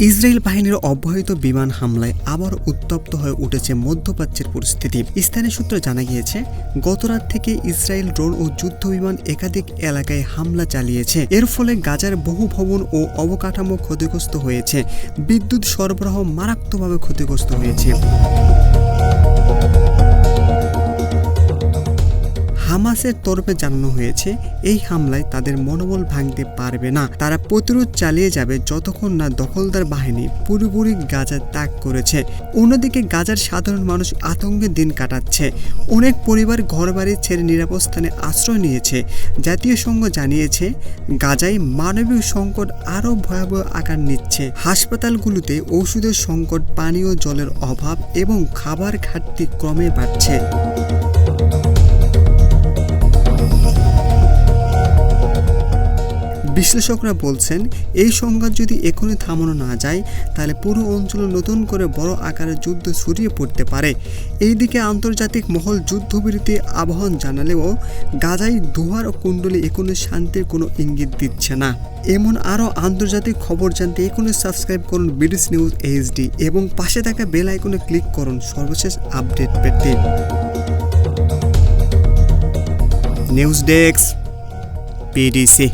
Israel বাহিনীর অব্যাহত বিমান হামলায় আবার উত্তপ্ত হয়ে উঠেছে মধ্যপ্রাচ্যের পরিস্থিতি। স্থানীয় সূত্রে জানা গিয়েছে, গতরাত থেকে ইসরায়েল ড্রোন ও যুদ্ধ বিমান একাধিক এলাকায় হামলা চালিয়েছে। এর ফলে গাজার বহু ভবন ও অবকাঠামো ক্ষতিগ্রস্ত হয়েছে। বিদ্যুৎ সরবরাহ মারাত্মকভাবে ক্ষতিগ্রস্ত হয়েছে। হামাসের তরফে জানানো হয়েছে, এই হামলায় তাদের মনোবল ভাঙতে পারবে না। তারা প্রতিরোধ চালিয়ে যাবে যতক্ষণ না দখলদার বাহিনী পুরোপুরি গাজা ত্যাগ করেছে। অন্যদিকে গাজার সাধারণ মানুষ আতঙ্কে দিন কাটাচ্ছে। অনেক পরিবার ঘরবাড়ি ছেড়ে নিরাপদ স্থানে আশ্রয় নিয়েছে। জাতীয় সংঘ জানিয়েছে, গাজায় মানবিক সংকট আরও ভয়াবহ আকার নিচ্ছে। হাসপাতালগুলোতে ওষুধের সংকট, পানীয় জলের অভাব এবং খাবার ঘাটতি ক্রমে বাড়ছে। বিশ্লেষকরা বলছেন, এই সংঘাত যদি এখনই থামানো না যায়, তাহলে পুরো অঞ্চলে নতুন করে বড় আকারের যুদ্ধ ছড়িয়ে পড়তে পারে। এইদিকে আন্তর্জাতিক মহল যুদ্ধবিরতি আহ্বান জানালেও গাজায় দুহার ও কুণ্ডলী এখনই শান্তির কোনো ইঙ্গিত দিচ্ছে না। এমন আরও আন্তর্জাতিক খবর জানতে এখনই সাবস্ক্রাইব করুন বিডিস নিউজ এইচডি এবং পাশে থাকা বেল আইকনে ক্লিক করুন সর্বশেষ আপডেট পেতে। News desk PDC